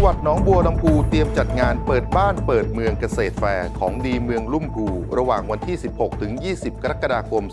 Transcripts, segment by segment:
งหวัดหนองบัวลำพูเตรียมจัดงานเปิดบ้านเปิดเมืองเกษตรแฟร์ของดีเมืองลุ่มพูระหว่างวันที่ 16 ถึง 20 กรกฎาคม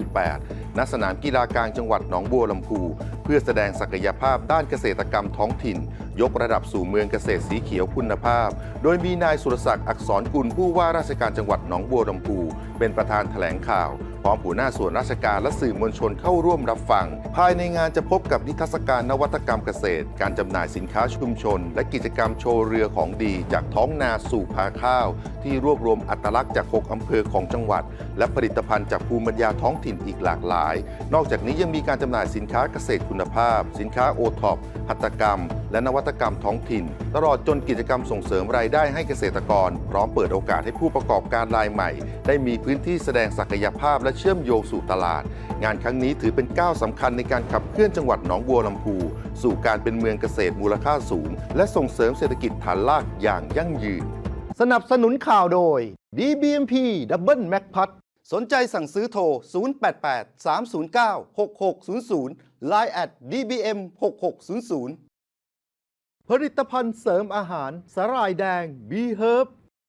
2568 ณ สนามกีฬากลางจังหวัดหนองบัวลำพู เพื่อแสดงศักยภาพด้านเกษตรกรรมท้องถิ่น ยกระดับสู่เมืองเกษตรสีเขียวคุณภาพ โดยมีนายสุรศักดิ์อักษรกุลผู้ว่าราชการจังหวัดหนองบัวลำพู เป็นประธานแถลงข่าวพร้อมผู้หน้าส่วนราชการและสื่อมวลชนเข้าร่วมรับฟัง ภายในงานจะพบกับนิทรรศการนวัตกรรมเกษตร การจำหน่ายสินค้าชุมชน และกิจกรรมโชว์เรือของดี จากท้องนาสู่พาข้าว ที่รวบรวมอัตลักษณ์จาก 6 อำเภอของจังหวัด และผลิตภัณฑ์จากภูมิปัญญาท้องถิ่นอีกหลากหลาย นอกจากนี้ยังมีการจำหน่ายสินค้าเกษตรคุณภาพ สินค้าโอท็อปหัตถกรรม และนวัตกรรมท้องถิ่น ตลอดจนกิจกรรมส่งเสริมรายได้ให้เกษตรกรพร้อมเปิดโอกาสให้ผู้ประกอบการรายใหม่ ได้มีพื้นที่แสดงศักยภาพและเชื่อมโยงสู่ตลาด งานครั้งนี้ถือเป็นก้าวสำคัญในการขับเคลื่อนจังหวัดหนองบัวลำพู สู่การเป็นเมืองเกษตรมูลค่าสูง และส่งเสริมเศรษฐกิจฐานรากอย่างยั่งยืน สนับสนุนข่าวโดย DBMP Double Mac p a t สนใจสั่งซื้อโทร 088 309 6600 Line at DBM 6600ผลิตภัณฑ์เสริมอาหารสาหร่ายแดง B Herb